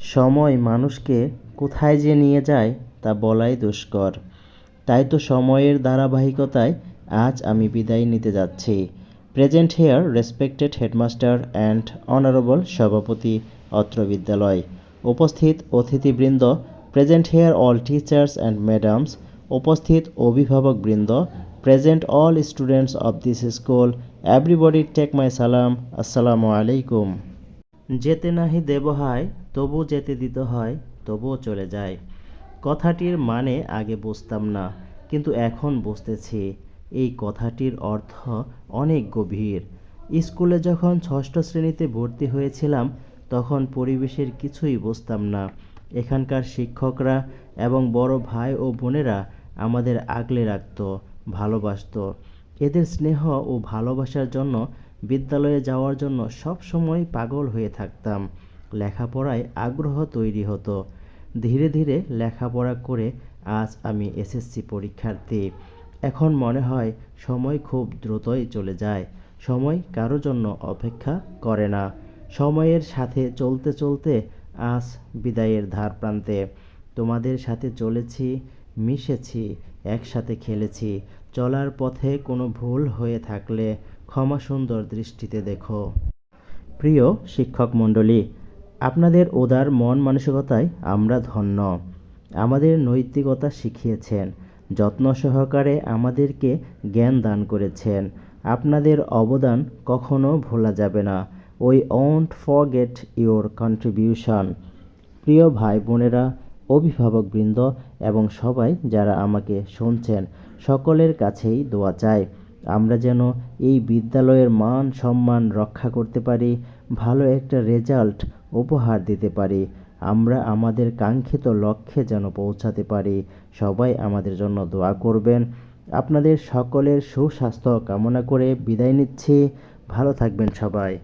সময় মানুষকে কোথায় যে নিয়ে যায় তা বলাই দুষ্কর। তাই তো সময়ের ধারাবাহিকতায় আজ আমি বিদায় নিতে যাচ্ছি। Present here, respected headmaster and honourable সভাপতি অত্র বিদ্যালয়। উপস্থিত অতিথিবৃন্দ, present here all teachers and madams. উপস্থিত অভিভাবকবৃন্দ, present all students of this school. Everybody take my সালাম। আসসালামু আলাইকুম। যেতে নাহি দেব হয়, তবু যেতে দিতে হয়, তবুও চলে যায়। কথাটির মানে আগে বুঝতাম না, কিন্তু এখন বুঝতেছি। এই কথাটির অর্থ অনেক গভীর। স্কুলে যখন ষষ্ঠ শ্রেণীতে ভর্তি হয়েছিলাম, তখন পরিবেশের কিছুই বুঝতাম না। এখানকার শিক্ষকরা এবং বড় ভাই ও বোনেরা আমাদের আগলে রাখত, ভালোবাসতো। এদের স্নেহ ও ভালোবাসার জন্য বিদ্যালয়ে যাওয়ার জন্য সব সময় পাগল হয়ে থাকতাম। লেখাপড়ায় আগ্রহ তৈরি হতো। ধীরে ধীরে লেখাপড়া করে আজ আমি এসএসসি পরীক্ষার্থী। এখন মনে হয় সময় খুব দ্রুতই চলে যায়। সময় কারও জন্য অপেক্ষা করে না। সময়ের সাথে চলতে চলতে আজ বিদায়ের ধার প্রান্তে। তোমাদের সাথে চলেছি, মিশেছি, একসাথে খেলেছি। চলার পথে কোনো ভুল হয়ে থাকলে ক্ষমা সুন্দর দৃষ্টিতে দেখো। প্রিয় শিক্ষক মণ্ডলী, আপনাদের উদার মন মানসিকতায় আমরা ধন্য। আমাদের নৈতিকতা শিখিয়েছেন, যত্ন সহকারে আমাদেরকে জ্ঞান দান করেছেন। আপনাদের অবদান কখনো ভোলা যাবে না। We won't forget your contribution প্রিয় ভাই বোনেরা অভিভাবকবৃন্দ এবং সবাই যারা আমাকে শুনছেন, সকলের কাছেই দোয়া চাই। আমরা যেন এই বিদ্যালয়ের মান সম্মান রক্ষা করতে পারি, ভালো একটা রেজাল্ট উপহার দিতে পারি, আমরা আমাদের কাঙ্ক্ষিত লক্ষ্যে যেন পৌঁছাতে পারি। সবাই আমাদের জন্য দোয়া করবেন। আপনাদের সকলের সুস্বাস্থ্য কামনা করে বিদায় নিচ্ছি। ভালো থাকবেন সবাই।